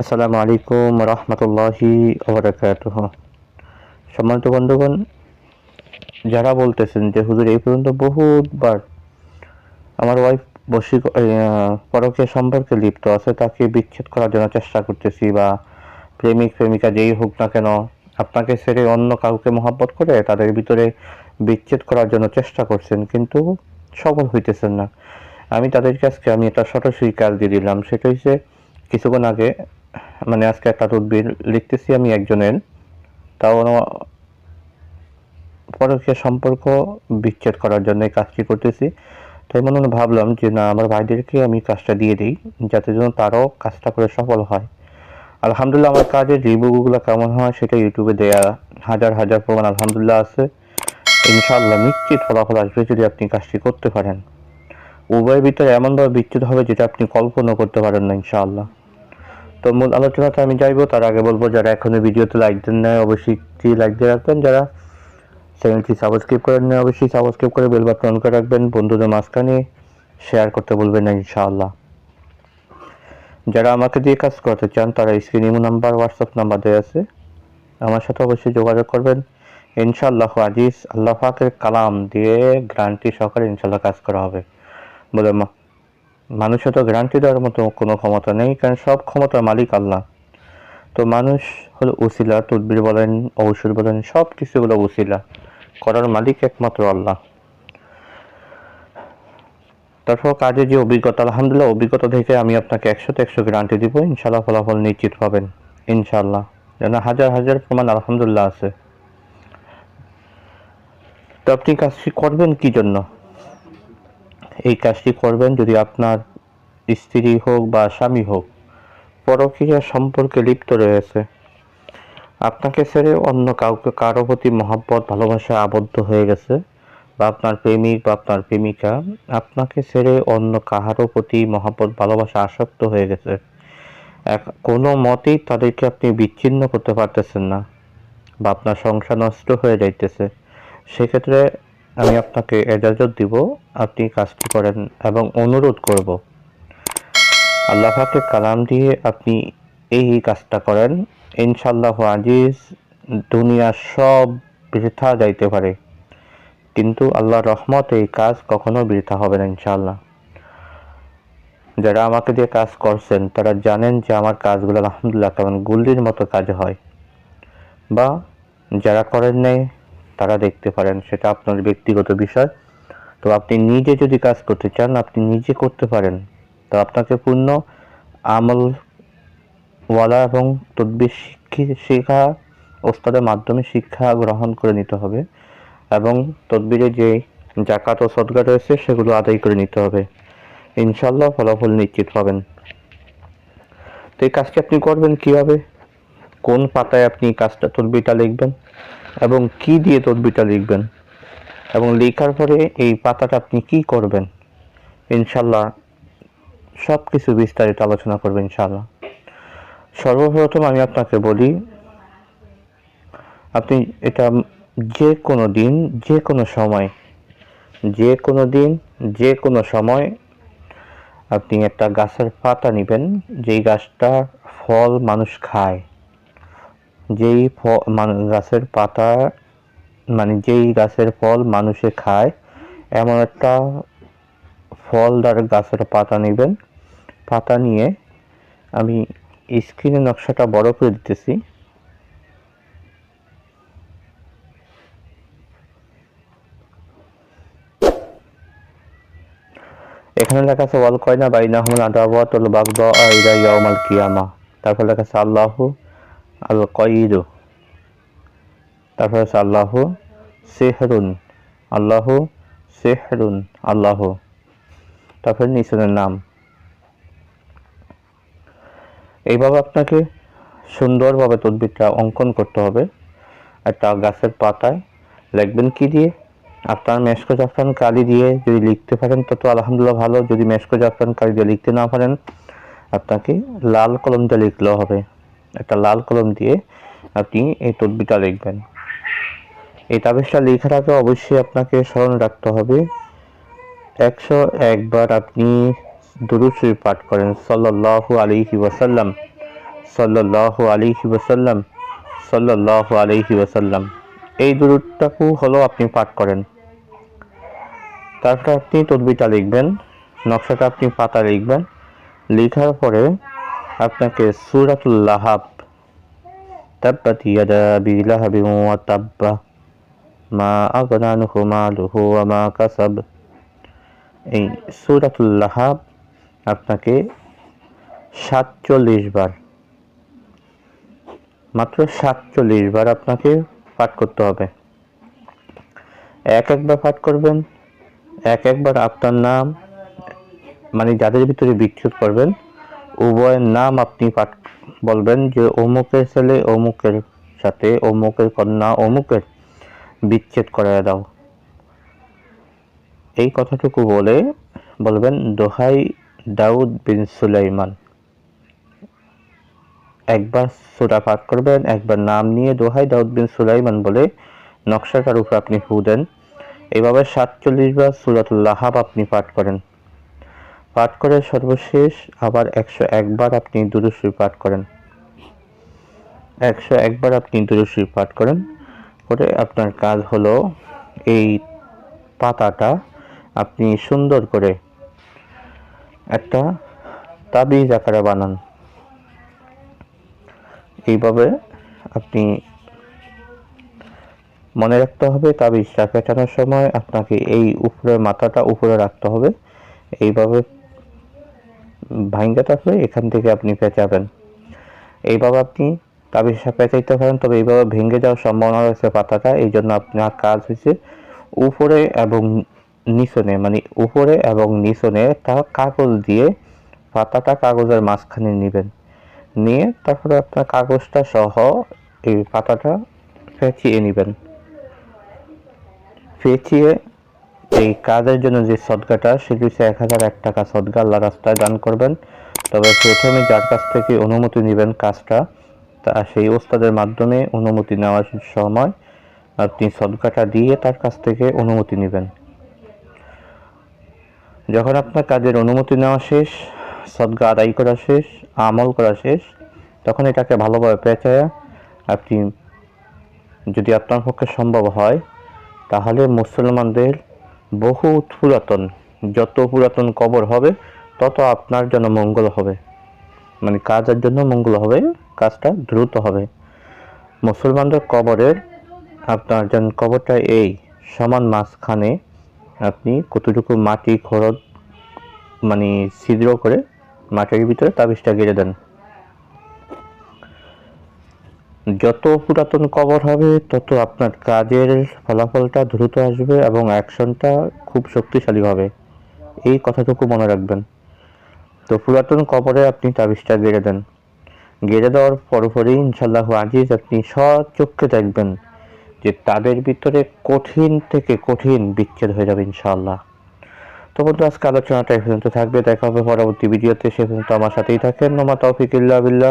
আসসালামু আলাইকুম রহমতুল্লাহি সম্মানিত বন্ধুগণ, যারা বলতেছেন যে হুজুর এই পর্যন্ত বহুবার আমার ওয়াইফ বসি পরকীয় সম্পর্কে লিপ্ত আছে, তাকে বিচ্ছেদ করার জন্য চেষ্টা করতেছি বা প্রেমিক, প্রেমিকা যেই হোক না কেন, আপনাকে ছেড়ে অন্য কাউকে মহাব্বত করে তাদের ভিতরে বিচ্ছেদ করার জন্য চেষ্টা করছেন, কিন্তু সফল হইতেছেন না। আমি তাদের কাছকে আমি একটা সরাসরি কাজ দিয়ে দিলাম, সেটা হচ্ছে কিছুক্ষণ আগে মানে আজকে একটা তদবির লিখতেছি আমি একজনের। তাও পরকীয় সম্পর্ক বিচ্ছেদ করার জন্য এই কাজটি করতেছি। তাই মনে মনে ভাবলাম যে না, আমার ভাইদেরকে আমি কাজটা দিয়ে দিই, যাতে যেন তারাও কাজটা করে সফল হয়। আলহামদুলিল্লাহ আমার কাজের রিভিউগুলো কেমন হয় সেটা ইউটিউবে দেয়া হাজার হাজার প্রমাণ আলহামদুলিল্লাহ আছে। ইনশাআল্লাহ নিশ্চিত ফলাফল আসবে যদি আপনি কাজটি করতে পারেন। উভয়ের ভিতরে এমনভাবে বিচ্ছেদ হবে যেটা আপনি কল্পনা করতে পারেন না ইনশাআল্লাহ। তো মূল আলোচনাতে আমি যাইবো। তার আগে বলব, যারা এখনও ভিডিওতে লাইক দেন নাই, অবশ্যই লাইক দিয়ে রাখবেন। যারা চ্যানেলটি সাবস্ক্রাইব করেন না অবশ্যই সাবস্ক্রাইব করে বেল বাটন অন করে রাখবেন। বন্ধুদের মাঝখানে শেয়ার করতে বলবেন না, ইনশাআল্লাহ। যারা আমাকে দিয়ে কাজ করতে চান, তারা screen imo number WhatsApp number দেওয়া আছে। আমার সাথে অবশ্যই যোগাযোগ করবেন। ইনশাআল্লাহ আজিজ, আল্লাহ পাকের কালাম দিয়ে গ্রান্টি সহকারে ইনশাআল্লাহ কাজ করা হবে। বলে মা। মানুষের তো গ্যারান্টি দেওয়ার মতো কোনো ক্ষমতা নেই, কারণ সব ক্ষমতার মালিক আল্লাহ। তো মানুষ হলো উসিলা, তদবির বলেন ঔষধ বলেন সব কিছুগুলো উসিলা, করার মালিক একমাত্র আল্লাহ। তারপর কাজে যে অভিজ্ঞতা, আলহামদুলিল্লাহ, অভিজ্ঞতা থেকে আমি আপনাকে একশোতে একশো গ্যারান্টি দিব ইনশাল্লাহ ফলাফল নিশ্চিত পাবেন ইনশাল্লাহ যেন হাজার হাজার প্রমাণ আলহামদুলিল্লাহ আছে। তো আপনি কাজটি করবেন কি জন্য? এই কাজটি করবেন যদি আপনার স্ত্রী হোক বা স্বামী হোক। পরকীয়া সম্পর্কে লিপ্ত রয়েছে। আপনাকে ছেড়ে অন্য কাউকে কারও প্রতি মহাব্বত, ভালোবাসা আবদ্ধ হয়ে গেছে বা আপনার প্রেমিক বা আপনার প্রেমিকা, আপনাকে ছেড়ে অন্য কাহারও প্রতি মহাব্বত, ভালোবাসা আসক্ত হয়ে গেছে। এক, কোনো মতেই তাদেরকে আপনি বিচ্ছিন্ন করতে পারতেছেন না বা আপনার সংসার নষ্ট হয়ে যাইতেছে। সেক্ষেত্রে আমি আপনাকে এজাজত দিব, আপনি কাজটি করেন এবং অনুরোধ করব। আল্লাহ পাকের কালাম দিয়ে আপনি এই কাজটা করেন। ইনশাল্লাহ আজিজ, দুনিয়ার সব বৃথা যাইতে পারে। কিন্তু আল্লাহ রহমত এই কাজ কখনো বৃথা হবে না ইনশাল্লাহ যারা আমাকে দিয়ে কাজ করছেন, তারা জানেন যে আমার কাজগুলো আলহামদুলিল্লাহ কেমন গুল্লির মতো কাজ হয়। বা যারা করেন নাই তারা দেখতে পারেন, সেটা আপনার ব্যক্তিগত বিষয়। তো আপনি নিজে যদি কাজ করতে চান, আপনি নিজে করতে পারেন। তো আপনাকে পূর্ণ আমল ওয়ালা এবং তদ্বির শিক্ষা ওস্তাদের মাধ্যমে শিক্ষা গ্রহণ করে নিতে হবে এবং তদবিরে যে জাকাত ও সদগা রয়েছে, সেগুলো আদায় করে নিতে হবে। ইনশাল্লাহ ফলাফল নিশ্চিত পাবেন তো এই কাজটি আপনি করবেন কীভাবে? কোন পাতায় আপনি কাজটা তদবিটা লিখবেন? এবং কি দিয়ে তদবিটা লিখবেন? এবং লেখার পরে এই পাতাটা আপনি কি করবেন? ইনশাল্লাহ সব কিছু বিস্তারিত আলোচনা করবেন ইনশাল্লাহ সর্বপ্রথম আমি আপনাকে বলি, আপনি এটা যে কোনো দিন, যে কোনো সময়, যে কোনো দিন, যে কোনো সময় আপনি একটা গাছের পাতা নেবেন, যেই গাছটার ফল মানুষ খায়। যেই গাছের পাতা মানে যেই গাছের ফল মানুষে খায়, এমন একটা ফলদার গাছের পাতা নেবেন। পাতা নিয়ে আমি স্ক্রিনে নকশাটা বড় করে দিতেছি। এখানে লেখা আছে, ওয়াল কয়না বাইনাহুল আদাওয়াত ওয়াল বাগদা ইলা ইয়াউমাল কিয়ামা। তারপর লেখা আছে, আল্লাহু আল কয়িদু তারপর আছে আল্লাহু সেহরুন আল্লাহু সেহরুন, আল্লাহ। তারপর নিচনের নাম। এইভাবে আপনাকে সুন্দরভাবে তদবিরটা অঙ্কন করতে হবে। একটা গাছের পাতায় লিখবেন কি দিয়ে? আপনার মেশকো জাফরান কালি দিয়ে যদি লিখতে পারেন তত আলহামদুলিল্লাহ ভালো। যদি মেশকো জাফরান কালি দিয়ে লিখতে না পারেন, আপনাকে লাল কলম দিয়ে লিখলেও হবে। একটা লাল কলম দিয়ে আপনি এই তদবিটা লিখবেন। এই তাবিজটা লেখার আগে অবশ্যই আপনাকে স্মরণ রাখতে হবে, একশো একবার আপনি দুরুশ্রী পাঠ করেন। সাল্লাল্লাহু আলাইহি ওয়াসাল্লাম, সাল্লাল্লাহু আলাইহি ওয়াসাল্লাম, সাল্লাল্লাহু আলাইহি ওয়াসাল্লাম। এই দুরুদটাকু হলো আপনি পাঠ করেন। তারপরে আপনি তদবিটা লিখবেন, নকশাটা আপনি পাতা লিখবেন। লেখার পরে আপনাকে সুরাতুল লাহাব তাব্বাত ইয়াদা আবি লাহাবিন ওয়া তাব্বা। মা আগনা আনহু মালুহু ওয়া মা কাসাব। এই সুরাতুল লাহাব আপনাকে সাতচল্লিশ বার, মাত্র সাতচল্লিশ বার আপনাকে পাঠ করতে হবে। এক একবার পাঠ করবেন, এক একবার আপনার নাম মানে যাদের ভিতরে বিচ্ছুত করবেন উভয়ের নাম আপনি বলবেন যে অমুকের ছেলে অমুকের সাথে, অমুকের কন্যা অমুকের বিচ্ছেদ করে দাও। এই কথাটুকু বলে বলবেন দোহাই দাউদ বিন সুলাইমান। একবার সুরা পাঠ করবেন, একবার নাম নিয়ে দোহাই দাউদ বিন সুলাইমান বলে নকশাটার উপর আপনি ফু দেন। এইভাবে সাতচল্লিশ বার সুরাতুল লাহাব আপনি পাঠ করেন। পাঠ করে সর্বশেষ, আবার একশো একবার আপনি দুরুশ্রী পাঠ করেন। একশো একবার আপনি দুরুশ্রী পাঠ করেন। করে আপনার কাজ হলো এই পাতাটা আপনি সুন্দর করে একটা তাবিজ আকারে বানান। এইভাবে আপনি মনে রাখতে হবে, তাবিজটা পেঁচানোর সময় আপনাকে এই উপরে মাথাটা উপরে রাখতে হবে। এইভাবে ভাঙ্গা থাকলে এখান থেকে আপনি পেঁচাবেন। এইভাবে আপনি তাবিজটা পেঁচাইতে পারেন, তবে এইভাবে ভেঙে যাওয়ার সম্ভাবনা রয়েছে পাতাটা এই জন্য আপনার কাজ হয়েছে উপরে এবং নিচনে মানে উপরে এবং নিচনে তা কাগজ দিয়ে পাতাটা কাগজের মাঝখানে নেবেন। নিয়ে তারপরে আপনার কাগজটা সহ এই পাতাটা পেঁচিয়ে নেবেন। পেঁচিয়ে এই কাজের জন্য যে সদকাটা সেটি হচ্ছে এক হাজার এক টাকা সদকা আল্লাহ রাস্তায় দান করবেন। তবে প্রথমে যার কাছ থেকে অনুমতি নেবেন কাজটা, তা সেই ওস্তাদের মাধ্যমে অনুমতি নেওয়ার সময় আপনি সদকাটা দিয়ে তার কাছ থেকে অনুমতি নেবেন। যখন আপনার কাজের অনুমতি নেওয়া শেষ সদকা আদায় করা শেষ, আমল করা শেষ, তখন এটাকে ভালোভাবে পেঁচায়া আপনি যদি আপনার পক্ষে সম্ভব হয়, তাহলে মুসলমানদের বহু পুরাতন, যত পুরাতন কবর হবে, তত আপনার জন্য মঙ্গল হবে। মানে কাজের জন্য মঙ্গল হবে, কাজটা দ্রুত হবে। মুসলমানদের কবরের আপনার যেন কবরটা এই সমান মাঝখানে আপনি কতটুকু মাটি খরচ মানে ছিদ্র করে মাটির ভিতরে তাবিজটা গেড়ে দেন। যত পুরাতন কবর হবে, তত আপনার কাজের ফলাফলটা দ্রুত আসবে এবং অ্যাকশনটা খুব শক্তিশালী হবে। এই কথাটুকু মনে রাখবেন। তো পুরাতন কবরে আপনি তাবিজটা গেড়ে দেন। গেড়ে দেওয়ার পরপরই ইনশাল্লাহ আজিজ আপনি সচক্ষে দেখবেন যে তাদের ভিতরে কঠিন থেকে কঠিন বিচ্ছেদ হয়ে যাবে ইনশাআল্লাহ। তো বন্ধু, আজকে আলোচনাটা এই পর্যন্ত থাকবে। দেখা হবে পরবর্তী ভিডিওতে। সে পর্যন্ত আমার সাথেই থাকেন। নোমা তৌফিক ইল্লা